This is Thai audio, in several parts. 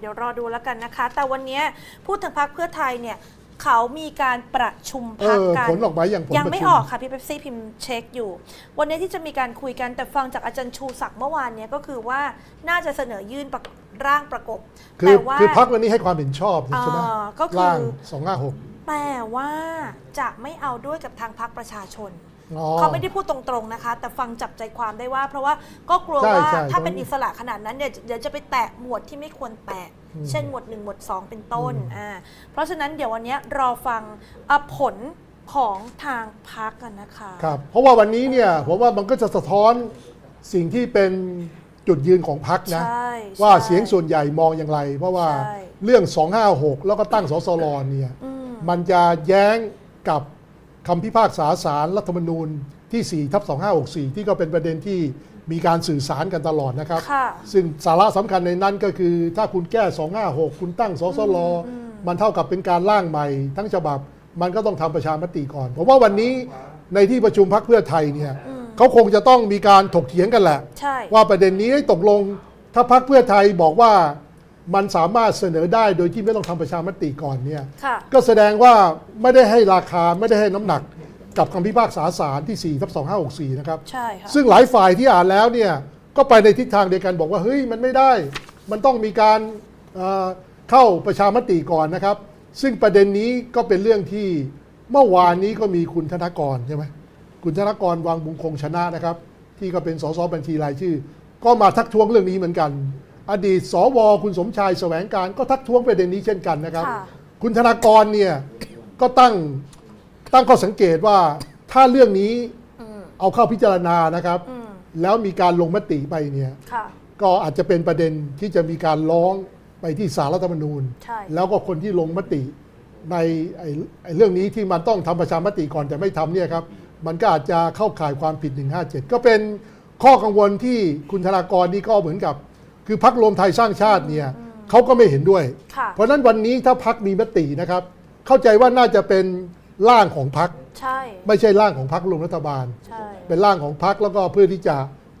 เดี๋ยวรอดูแล้วกันนะคะ แต่วันนี้พูดถึงพักเพื่อไทยเนี่ยเขามีการประชุมเอพักอกันผลออกมาอย่างผลยังประไม่ชุออกค่ะพี่เป๊ปซี่พิมพ์เช็คอยู่ วันนี้ที่จะมีการคุยกันแต่ฟังจากอาจารย์ชูศักดิ์เมื่อวานเนี้ก็คือว่าน่าจะเสนอยื่นประร่างประกบคือแต่ว่าคือพักวันนี้ให้ความเห็นชอบใช่ไหมอ่าก็คือร่างสองห้าหกแต่ว่าจะไม่เอาด้วยกับทางพักประชาชน อ๋อเขาไม่ได้พูดตรงๆนะคะ แต่ฟังจับใจความได้ว่า เพราะว่าก็กลัวใช่ว่าใช่ถ้าต้องเป็นอิสระขนาดนั้นเนี่ยเดี๋ยวจะไปแตะหมวดที่ไม่ควรแตะ อืมเช่นหมวด 1 หมวด 2 เป็นต้นอืม อ่าเพราะฉะนั้นเดี๋ยววันนี้รอฟังอะผลของทางพักกันนะคะ ครับ เพราะว่าวันนี้เนี่ยผมว่ามันก็จะสะท้อนสิ่งที่เป็นจุดยืนของพักนะ ใช่ว่าใช่เสียงส่วนใหญ่มองอย่างไร เพราะว่าใช่ เรื่อง 256 แล้วก็ตั้งสสรเนี่ย อืม มันจะแย้งกับ คำพิพากษาสารรัฐธรรมนูญที่4ทับ2564 ที่ก็เป็นประเด็นที่มีการสื่อสารกันตลอดนะครับ ค่ะซึ่งสาระสำคัญในนั้นก็คือถ้าคุณแก้ 256 คุณตั้งสสรอืมมันเท่ากับเป็นการร่างใหม่ ทั้งฉบับมันก็ต้องทำประชามติก่อน ผมว่าวันนี้ในที่ประชุมพักเพื่อไทยเนี่ยอืมเขาคงจะต้องมีการถกเถียงกันแหละ ใช่ ว่าประเด็นนี้ให้ตกลงถ้าพักเพื่อไทยบอกว่า มันสามารถเสนอได้โดยที่ไม่ต้องทำประชามติก่อนเนี่ยค่ะ ก็แสดงว่าไม่ได้ให้ราคาไม่ได้ให้น้ำหนักกับคำพิพากษาศาลที่4ทับ2564 นะครับ ใช่ค่ะ ซึ่งหลายฝ่ายที่อ่านแล้วเนี่ยก็ไปในทิศทางเดียวกันบอกว่าเฮ้ยมันไม่ได้ มันต้องมีการเอ่อเข้าประชามติก่อนนะครับ ซึ่งประเด็นนี้ก็เป็นเรื่องที่เมื่อวานนี้ก็มีคุณธนกรใช่ไหมคุณธนกรวังบุงคงชนะนะครับ ที่ก็เป็นสสบัญชีรายชื่อ ก็มาทักท้วงเรื่องนี้เหมือนกัน อดีตสวคุณสมชายแสวงการก็ทักท้วงประเด็นนี้เช่นกันนะครับ ค่ะ คุณธนากรเนี่ยก็ตั้งตั้งข้อสังเกตว่าถ้าเรื่องนี้อืมเอาเข้าพิจารณานะครับ อืมแล้วมีการลงมติไปเนี่ยค่ะ ก็อาจจะเป็นประเด็นที่จะมีการร้องไปที่สารรัฐธรรมนูญ ใช่ แล้วก็คนที่ลงมติในไอ้ไอ้เรื่องนี้ที่มันต้องทำประชามติก่อนแต่ไม่ทำเนี่ยครับมันก็อาจจะเข้าข่ายความผิด 157 ก็เป็นข้อกังวลที่คุณธนากรนี่ก็เหมือนกับ คือพักรวมไทยสร้างชาติเนี่ยเขาก็ไม่เห็นด้วย ค่ะ เพราะฉะนั้นวันนี้ถ้าพักมีมตินะครับ เข้าใจว่าน่าจะเป็นร่างของพัก ใช่ ไม่ใช่ร่างของพักรวมรัฐบาล ใช่ เป็นร่างของพักแล้วก็เพื่อที่จะ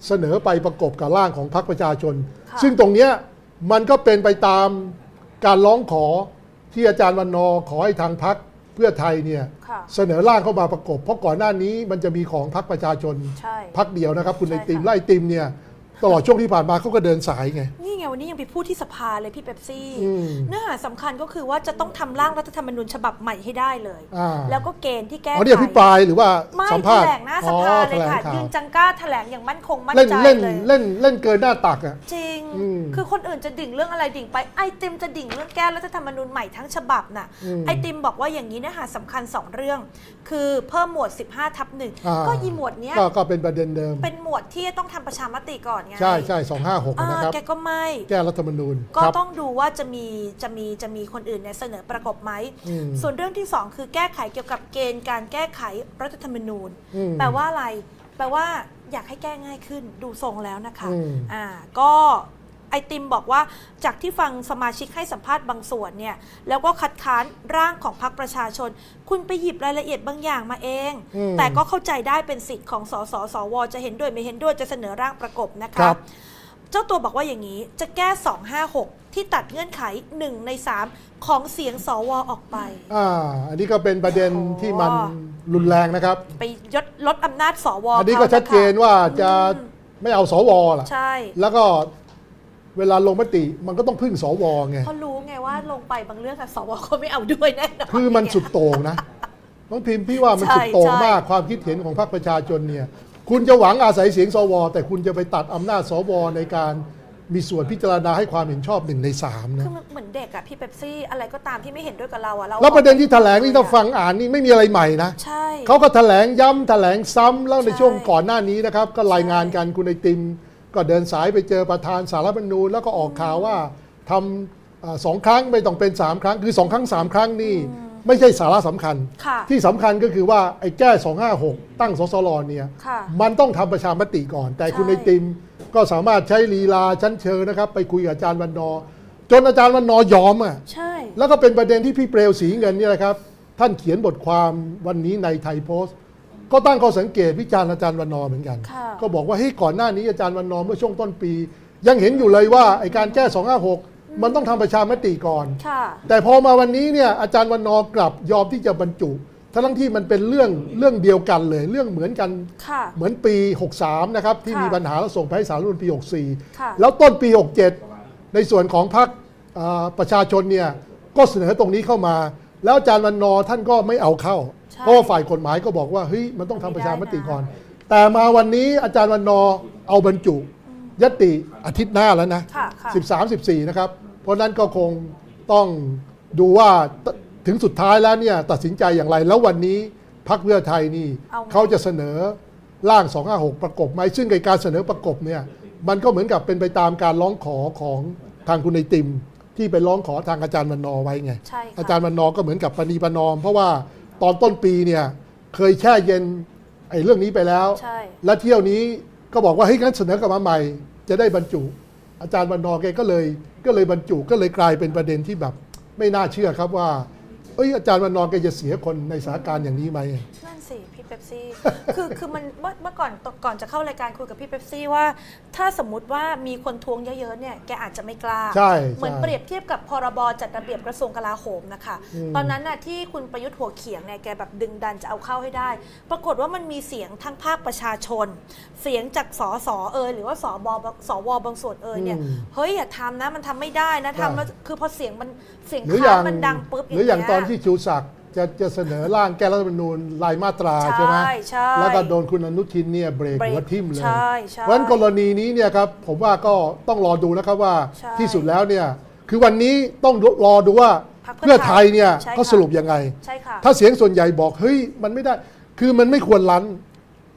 เสนอไปประกบกับร่างของพักประชาชน ค่ะ ซึ่งตรงเนี้ยมันก็เป็นไปตามการร้องขอที่อาจารย์วันนอร์ขอให้ทางพักเพื่อไทยเนี่ยค่ะ เสนอร่างเข้ามาประกบ เพราะก่อนหน้านี้มันจะมีของพักประชาชนใช่ พักเดียวนะครับ คุณใช่ไอติมค่ะ ไล่ติมเนี่ย ตลอดช่วงที่ผ่านมาเขาก็เดินสายไง วันนี้ยังไปพูดที่สภาเลยพี่เป๊ปซี่ อืม เนื้อหาสำคัญก็คือว่าจะต้องทำร่างรัฐธรรมนูญฉบับใหม่ให้ได้เลย อ่าแล้วก็เกณฑ์ที่แก้อ๋อเนี่ยพิปรายหรือว่าไม่สัมแถภาษณ์ลงหน้าสภาเลยค่ะอ๋อแถลงข่าวยืนจังกล้าแถลงอย่างมั่นคงมั่นเล่นใจเล่นเลยเล่นเล่นเกินหน้าตักอะ จริง อืมคือคนอื่นจะดิ่งเรื่องอะไรดิ่งไปไอติมจะดิ่งเรื่องแก้รัฐธรรมนูญใหม่ทั้งฉบับน่ะอืมไอติมบอกว่าอย่างนี้เนื้อหาสำคัญ2เรื่อง คือเพิ่มหมวด 15ทับหนึ่งอ่า ก็อีหมวดเนี้ยก็ก็เป็นประเด็นเดิม เป็นหมวดที่ต้องทำประชามติก่อนไง ใช่ใช่สองห้าหกอ่านะครับ แกก็ไม่แก้รัฐธรรมนูญก็ครับ ต้องดูว่าจะมีจะมีจะมีคนอื่นเนี่ยเสนอประกบไหม อืมส่วนเรื่องที่ 2 คือแก้ไขเกี่ยวกับเกณฑ์การแก้ไขรัฐธรรมนูญ อืม แปลว่าอะไร แปลว่าอยากให้แก้ง่ายขึ้นดูทรงแล้วนะคะอืม อ่าก็ไอติมบอกว่าจากที่ฟังสมาชิกให้สัมภาษณ์บางส่วนเนี่ยแล้วก็คัดค้านร่างของพรรคประชาชน คุณไปหยิบรายละเอียดบางอย่างมาเอง อืมแต่ก็เข้าใจได้เป็นสิทธิ์ของสสสวจะเห็นด้วยไม่เห็นด้วยจะเสนอร่างประกบนะคคะรับ เจ้าตัวบอกว่าอย่างนี้จะแก้ 256 ที่ตัดเงื่อนไข 1 ใน 3 ของเสียงสวออกไป อ่าอันนี้ก็เป็นประเด็นโอ้ที่มันรุนแรงนะครับ ไปยดลดอำนาจสวอันนี้ก็ขาะคะชัดเจนว่าจะไม่เอาสวล่ะใช่ แล้วก็เวลาลงมติมันก็ต้องพึ่งสวไงเขารู้ไงว่าลงไปบางเรื่องอะสวเขาไม่เอาด้วยแน่นอนคือมันสุดโต่งนะน้องพิมพ์พี่ว่ามันสุดโต่งใช่มากความคิดเห็นของพรรคประชาชนเนี่ย คุณจะหวังอาศัยเสียงสว แต่คุณจะไปตัดอำนาจสวในการมีส่วนพิจารณาให้ความเห็นชอบหนึ่งในสามนะคือมันเหมือนเด็กอะพี่เป๊ปซี่อะไรก็ตามที่ไม่เห็นด้วยกับเราอะเราแล้วประเด็นที่แถลงนี่ถ้าฟังอ่านนี่ไม่มีอะไรใหม่นะใช่เขาก็แถลงย้ำแถลงซ้ำแล้วในใช่ช่วงก่อนหน้านี้นะครับ ก็รายงานกันคุณไอติม ก็เดินสายไปเจอประธานสารรัฐธรรมนูญแล้วก็ออกข่าวว่าทำอ่าสองครั้งไม่ต้องเป็นสามครั้งคือสองครั้งสามครั้งนี่ ไม่ใช่สาระสำคัญ ค่ะที่สำคัญก็คือว่าไอ้แก้ 256 ตั้งสสรเนี่ย ค่ะ มันต้องทำประชามติก่อน แต่คุณใช่ ไอติมก็สามารถใช้ลีลาชั้นเชิญนะครับ ไปคุยกับอาจารย์วันนอร์จนอาจารย์วันนอร์ยอมอะ ใช่ แล้วก็เป็นประเด็นที่พี่เปลวสีเงินเนี่ยนะครับ ท่านเขียนบทความวันนี้ในไทยโพสต์ ก็ตั้งข้อสังเกตวิจารณ์อาจารย์วันนอร์เหมือนกัน ค่ะ ก็บอกว่าเฮ้ยก่อนหน้านี้อาจารย์วันนอร์เมื่อช่วงต้นปี ยังเห็นอยู่เลยว่าไอการแก้ 256 มันต้องทำประชามติก่อนค่ะแต่พอมาวันนี้เนี่ยอาจารย์วันนอร์กลับยอมที่จะบรรจุ ทั้งที่มันเป็นเรื่องเรื่องเดียวกันเลย เรื่องเหมือนกันค่ะเหมือนปี 63 นะครับ ที่ค่ะมีปัญหาแล้วส่งไปให้สารรัฐธรรมนูญปีค่ะ64 แล้วต้นปี 67 ในส่วนของพรรคอ่าประชาชนเนี่ยก็เสนอตรงนี้เข้ามา แล้วอาจารย์วันนอร์ท่านก็ไม่เอาเข้าใช่เพราะว่าฝ่ายกฎหมายก็บอกว่าเฮ้ยมันต้องทำประชามติก่อน แต่มาวันนี้อาจารย์วันนอร์เอาบรรจุยติอาทิตย์หน้าแล้วนะค่ะค่ะ13 14 นะครับ เพราะนั้นก็คงต้องดูว่าตถึงสุดท้ายแล้วเนี่ยตัดสินใจอย่างไร แล้ววันนี้พักเพื่อไทยนี่เอาไง เขาจะเสนอร่าง 256 ประกบไหมซึ่งในการเสนอประกบเนี่ยมันก็เหมือนกับเป็นไปตามการร้องขอของทางคุณไอติม ที่ไปร้องขอทางอาจารย์วันนอร์ไว้ไง ใช่ค่ะอาจารย์วันนอร์ก็เหมือนกับปณีประนอม เพราะว่าตอนต้นปีเนี่ยเคยแช่เย็นไอ้เรื่องนี้ไปแล้ว ใช่ และเที่ยวนี้ก็บอกว่าเฮ้ยงั้นเสนอกลับมาใหม่ จะได้บรรจุ อาจารย์วันนอแกก็เลยก็เลยบรรจุก็เลยกลายเป็นประเด็นที่แบบไม่น่าเชื่อครับว่า เอ้ยอาจารย์วันนอแกจะเสียคนในสถานการณ์อย่างนี้ไหม นั่นสิ เป๊ปซี่ คือคือมันเมื่อเมื่อก่อนก่อนจะเข้ารายการคุยกับพี่เป๊ปซี่ว่า ถ้าสมมุติว่ามีคนทวงเยอะๆเนี่ยแกอาจจะไม่กล้า ใช่เหมือนใช่เปรียบเทียบกับพรบจัดระเบียบกระทรวงกลาโหมนะคะ อืม ตอนนั้นน่ะที่คุณประยุทธ์หัวเขียงเนี่ยแกแบบดึงดันจะเอาเข้าให้ได้ ปรากฏว่ามันมีเสียงทั้งภาคประชาชน เสียงจากสสเอยหรือว่าสบสวบางส่วนเอยเนี่ยอืม เฮ้ยอย่าทำนะมันทำไม่ได้นะทำแล้วคือพอเสียงมันเสียงหรืออค้าย่านงมันดังปุ๊บหรืออย่างเยตอนที่ชูศักดิ์ จะจะเสนอร่างแก้รัฐธรรมนูญรายมาตราใช่ไหมใช่ใช่แล้วก็โดนคุณอนุทินเนี่ยเบรกเบรกหัวทิ่มเลยใช่ใช่เพราะฉะนั้นกรณีนี้เนี่ยครับผมว่าก็ต้องรอดูแล้วครับว่าใช่ที่สุดแล้วเนี่ยคือวันนี้ต้องรอดูว่าพรรคเพื่เพื่ออไทไทยยเนี่ยใช่ค่ะเขาสรุปยังไง ใช่ค่ะ ถ้าเสียงส่วนใหญ่บอกเฮ้ยมันไม่ได้ คือมันไม่ควรลั้น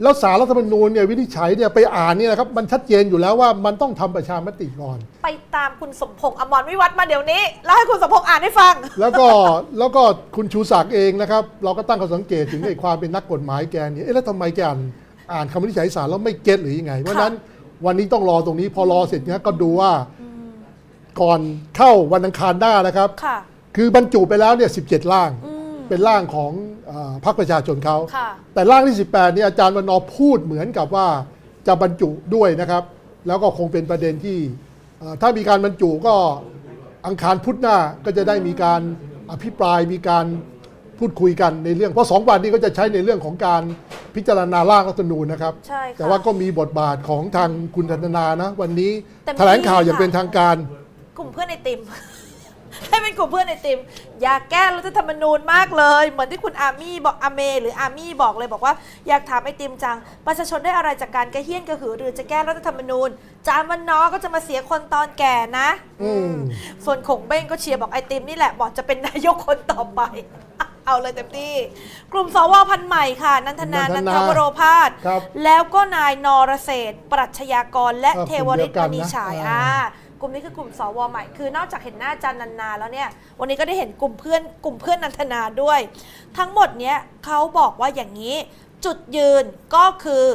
แล้วสารรัฐธรรมนูญเนี่ยวินิจฉัยเนี่ยไปอ่านเนี่ยนะครับมันชัดเจนอยู่แล้วว่ามันต้องทำประชามติก่อน ไปตามคุณสมพงษ์อมรวิวัฒน์มาเดี๋ยวนี้ แล้วให้คุณสมพงษ์อ่านให้ฟัง แล้วก็แล้วก็คุณชูศักดิ์เองนะครับ เราก็ตั้งข้อสังเกตถึงไอ้ความเป็นนักกฎหมายแกเนี่ยเอ๊ะแล้วทำไมแกอ่านอ่านคำวินิจฉัยศาลแล้วไม่เก็ตหรือยังไงเพราะฉะนั้นวันนี้ต้องรอตรงนี้พอรอเสร็จเนี่ยก็ดูว่าก่อนเข้าวันอังคารหน้านะครับ ค่ะ คือบรรจุไปแล้วเนี่ย17 ร่าง อืม เป็นร่างของเออพรรคประชาชนเขาค่ะ แต่ร่างที่ 18เนี่ยอาจารย์วันนอร์พูดเหมือนกับว่าจะบรรจุด้วยนะครับ แล้วก็คงเป็นประเด็นที่เอ่อถ้ามีการบรรจุก็อังคารพุธหน้าก็จะได้มีการอภิปรายมีการพูดคุยกันในเรื่อง เพราะสองวันนี้ก็จะใช้ในเรื่องของการพิจารณาร่างรัฐธรรมนูญนะครับ ใช่ค่ะแต่ว่าก็มีบทบาทของทางคุณธนานะ วันนี้เต็มที่แถลงข่าวอย่างค่ะเป็นทางการ กลุ่มเพื่อนไอติม ให้เป็นกลุ่มเพื่อนไอติม อยากแก้รัฐธรรมนูญมากเลย เหมือนที่คุณอามี่บอกอาเม หรืออามี่บอกเลยบอกว่าอยากถามไอติมจัง ประชาชนได้อะไรจากการกระเฮี้ยนกระหือรือจะแก้รัฐธรรมนูญ จานวันนอก็จะมาเสียคนตอนแก่นะ อืม ส่วนขงเบ้งก็เชียร์บอกไอติมนี่แหละบอกจะเป็นนายกคนต่อไป เอาเลยเต็มที่ กลุ่มสวพันธุ์ใหม่ค่ะ นันทนา นันันนทนาทวโรพาส ครับแล้วก็นายนรเศรษฐ์ปรัชญากรและเออเทวริตกลุ่มมเดียวกันนะณีฉายอ่า อ่า กลุ่มนี้คือกลุ่มสวใหม่ คือนอกจากเห็นหน้าอาจันนันนาแล้วเนี่ย วันนี้ก็ได้เห็นกลุ่มเพื่อนกลุ่มเพื่อนนันทนาด้วย ทั้งหมดเนี้ยเขาบอกว่าอย่างนี้จุดยืนก็คือ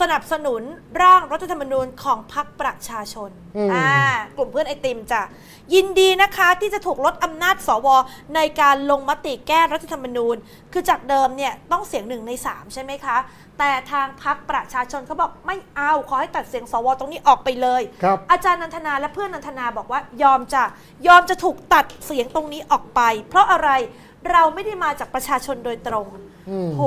สนับสนุนร่างรัฐธรรมนูญของพรรคประชาชนอืม อ่ากลุ่มเพื่อนไอติมจ้ะยินดีนะคะที่จะถูกลดอำนาจสวในการลงมติแก้รัฐธรรมนูญ คือจากเดิมเนี่ยต้องเสียงหนึ่งในสามใช่ไหมคะ แต่ทางพรรคประ ชาชนเขาบอกไม่เอาขอให้ตัดเสียงสวตรงนี้ออกไปเลย ครับ อาจารย์นันทนาและเพื่อนนันทนาบอกว่ายอมจะยอมจะถูกตัดเสียงตรงนี้ออกไป เพราะอะไรเราไม่ได้มาจากประชาชนโดยตรง อืมโห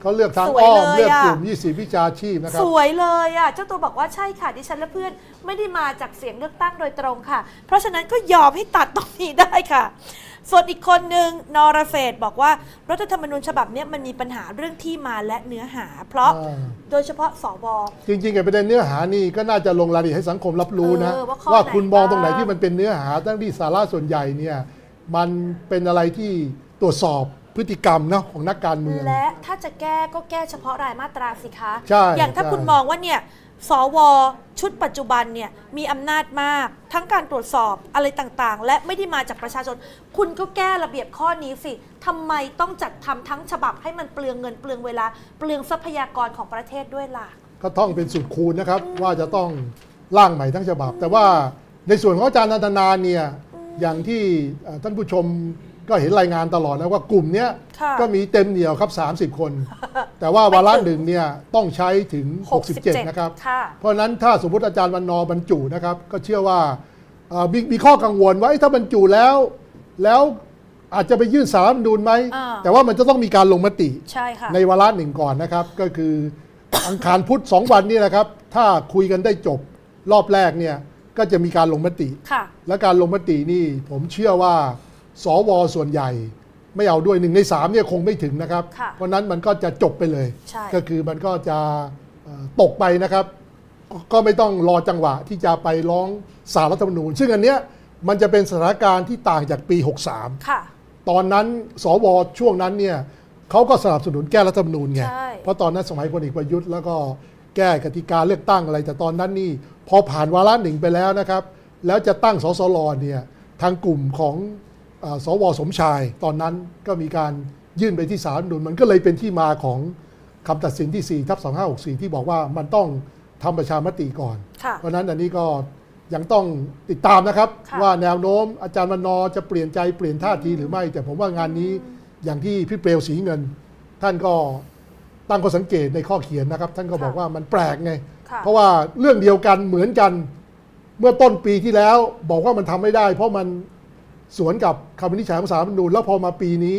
เขาเลือกทางสวยอ้อมเลยเลือกอะกลุ่ม 20 วิชาชีพนะครับ สวยเลยอะ เจ้าตัวบอกว่าใช่ค่ะดิฉันและเพื่อนไม่ได้มาจากเสียงเลือกตั้งโดยตรงค่ะ เพราะฉะนั้นก็ยอมให้ตัดตรงนี้ได้ค่ะ ส่วนอีกคนหนึ่งนรเศรษฐ์บอกว่ารัฐธรรมนูญฉบับเนี้ยมันมีปัญหาเรื่องที่มาและเนื้อหา เพราะอ่า โดยเฉพาะสว จริงๆไอ้ประเด็นเนื้อหานี่ก็น่าจะลงรายละเอียดให้สังคมรับรู้นะ เออว่าข้อว่าคุณไหนมองตรงไหนบ้าง ที่มันเป็นเนื้อหาตั้งที่สาระส่วนใหญ่เนี่ยมันเป็นอะไรที่ตรวจสอบ พฤติกรรมนะของนักการเมือง และถ้าจะแก้ก็แก้เฉพาะรายมาตราสิคะ ใช่อย่างถ้าใช่ คุณมองว่าเนี่ยสวชุดปัจจุบันเนี่ยมีอำนาจมาก ทั้งการตรวจสอบอะไรต่างๆ และไม่ได้มาจากประชาชน คุณก็แก้ระเบียบข้อนี้สิทำไมต้องจัดทำทั้งฉบับให้มันเปลืองเงินเปลืองเวลา เปลืองทรัพยากรของประเทศด้วยล่ะ ก็ท่องเป็นสูตรคูณนะครับว่าจะต้องร่างใหม่ทั้งฉบับ แต่ว่าในส่วนของอาจารย์นันทนาเนี่ยอย่างที่เอ่อท่านผู้ชม ก็เห็นรายงานตลอดนะว่ากลุ่มเนี้ยค่ะก็มีเต็มเหนียวครับ 30 คน แต่ว่าวาระหนึ่งเนี่ยต้องใช้ถึง 67 นะครับ ค่ะเพราะฉะนั้นถ้าสมมติอาจารย์วันนอร์บรรจุนะครับ ก็เชื่อว่าเอ่อมีมีข้อกังวลว่าเอ๊ะถ้าบรรจุแล้ว แล้วอาจจะไปยื่นสารรัฐธรรมนูญไหม อ่า แต่ว่ามันจะต้องมีการลงมติ ใช่ค่ะ ในวาระหนึ่งก่อนนะครับ ก็คือ อังคารพุธสองวันนี้นะครับ ถ้าคุยกันได้จบรอบแรกเนี่ยก็จะมีการลงมติ ค่ะ และการลงมตินี่ผมเชื่อว่า สวส่วนใหญ่ไม่เอาด้วยหนึ่งในสามเนี่ยคงไม่ถึงนะครับ ค่ะเพราะนั้นมันก็จะจบไปเลย ใช่ ก็คือมันก็จะเอ่อตกไปนะครับ ก็ไม่ต้องรอจังหวะที่จะไปร้องสารรัฐธรรมนูญ ซึ่งอันเนี้ยมันจะเป็นสถานการณ์ที่ต่างจากปี 63 ค่ะ ตอนนั้นสวช่วงนั้นเนี่ยเขาก็สนับสนุนแก้รัฐธรรมนูญไง ใช่ เพราะตอนนั้นสมัยพลเอกประยุทธ์แล้วก็แก้กติกาเลือกตั้งอะไร แต่ตอนนั้นนี่พอผ่านวาระหนึ่งไปแล้วนะครับ แล้วจะตั้งสสลเนี่ยทางกลุ่มของเออ สวสมชาย ตอนนั้นก็มีการยื่นไปที่ศาลรัฐธรรมนูญมันก็เลยเป็นที่มาของคำตัดสินที่4ทับ2564 ที่บอกว่ามันต้องทำประชามติก่อนค่ะเพราะฉะนั้นอันนี้ก็ยังต้องติดตามนะครับค่ะว่าแนวโน้มอาจารย์วันนอร์จะเปลี่ยนใจเปลี่ยนท่าทีหรือไม่ แต่ผมว่างานนี้อย่างที่พี่เปลวสีเงิน ท่านก็ตั้งข้อสังเกตในข้อเขียนนะครับ ท่านก็บอกว่ามันแปลกไงค่ะเพราะว่าเรื่องเดียวกันเหมือนกัน เมื่อต้นปีที่แล้วบอกว่ามันทำไม่ได้ เพราะมัน สวนกับคำวินิจฉัยของศาลรัฐธรรมนูญแล้วพอมาปีนี้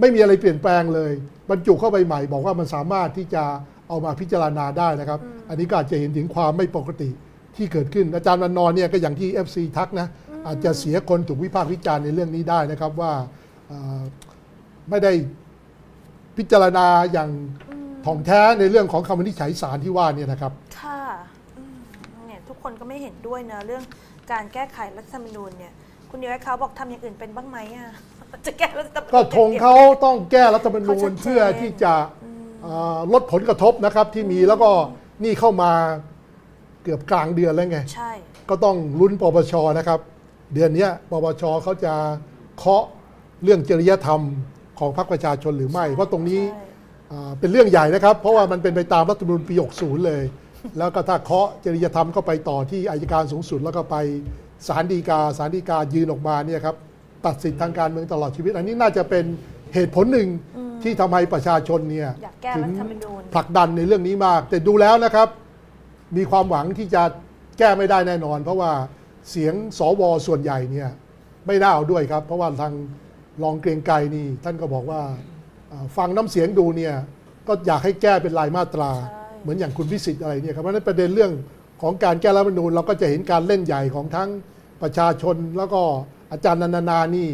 ไม่มีอะไรเปลี่ยนแปลงเลย บรรจุเข้าไปใหม่ บอกว่ามันสามารถที่จะเอามาพิจารณาได้นะครับ อันนี้ก็อาจจะเห็นถึงความไม่ปกติที่เกิดขึ้น อาจารย์วันนอร์เนี่ยก็อย่างที่ FC ทักนะ อาจจะเสียคนถูกวิพากษ์วิจารณ์ในเรื่องนี้ได้นะครับว่าเอ่อไม่ได้พิจารณาอย่างถ่องแท้ในเรื่องของคำวินิจฉัยศาลที่ว่าเนี่ยนะครับ ค่ะอืมเนี่ยทุกคนก็ไม่เห็นด้วยนะเรื่องการแก้ไขรัฐธรรมนูญเนี่ย คุณนิวเขาบอกทำอย่างอื่นเป็นบ้างไหมอะ จะแก้รัฐธรรมนูญ ก็ธงเขาต้องแก้รัฐธรรมนูเขาชัญดเจนเพื่อที่จะเอ่อลดผลกระทบนะครับที่มีแล้วก็นี่เข้ามาเกือบกลางเดือนแล้วไง ใช่ ก็ต้องลุ้นปปชนะครับ เดือนเนี้ยปปชเขาจะเคาะเรื่องจริยธรรมของพรรคประชาชนหรือไม่ เพราะตรงนี้ใช่ อ่าเป็นเรื่องใหญ่นะครับ เพราะว่ามันเป็นไปตามรัฐธรรมนูญปี60เลย แล้วก็ถ้าเคาะจริยธรรมก็ไปต่อที่อายการสูงสุดแล้วก็ไป ศาลฎีกาศาลฎีกายืนออกมาเนี่ยครับตัดสิทธิทางการเมืองตลอดชีวิต อันนี้น่าจะเป็นเหตุผลหนึ่งที่ทำให้ประชาชนเนี่ยอยากแก้ถึรังฐธรรมนูญ ผลักดันในเรื่องนี้มาก แต่ดูแล้วนะครับ มีความหวังที่จะแก้ไม่ได้แน่นอน เพราะว่าเสียงสวส่วนใหญ่เนี่ยไม่น่าเอาด้วยครับ เพราะว่าทางรองเกรียงไกรนี่ ท่านก็บอกว่าอ่าฟังน้ำเสียงดูเนี่ยก็อยากให้แก้เป็นรายมาตราใช่เหมือนอย่างคุณพิสิทธิ์อะไรเนี่ยครับเพราะฉะนั้นประเด็นเรื่อง ของการแก้รัฐธรรมนูญเราก็จะเห็นการเล่นใหญ่ของทั้งประชาชนแล้วก็อาจารย์นันนานี่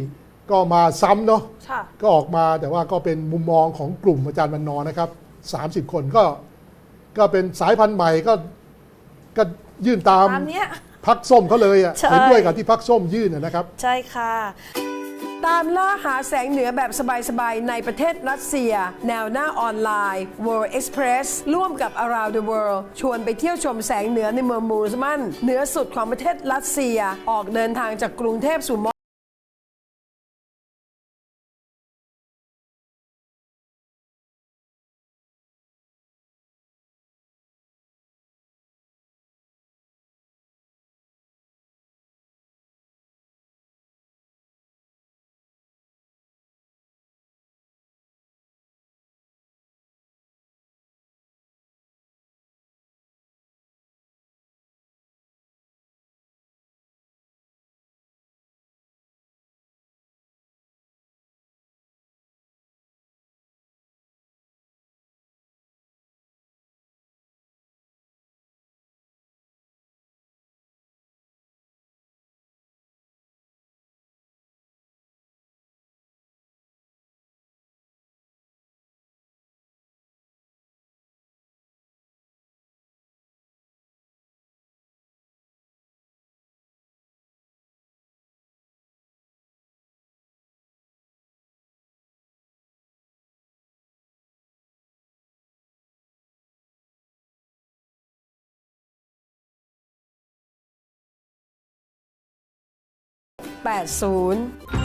ก็มาซ้ำเนาะค่ะก็ออกมาแต่ว่าก็เป็นมุมมองของกลุ่มอาจารย์วันนอร์นะครับ 30 คนก็ก็เป็นสายพันธุ์ใหม่ก็ก็ยื่นตามตามเนี้ย พักส้มเขาเลยอะใช่ เห็นด้วยกับที่พักส้มยื่นอะนะครับ ใช่ค่ะ ตามล่าหาแสงเหนือแบบสบายๆ ในประเทศรัสเซีย แนวหน้าออนไลน์ World Express ร่วมกับ Around the World ชวนไปเที่ยวชมแสงเหนือในเมืองมูสมันเหนือสุดของประเทศรัสเซีย ออกเดินทางจากกรุงเทพสู่ 80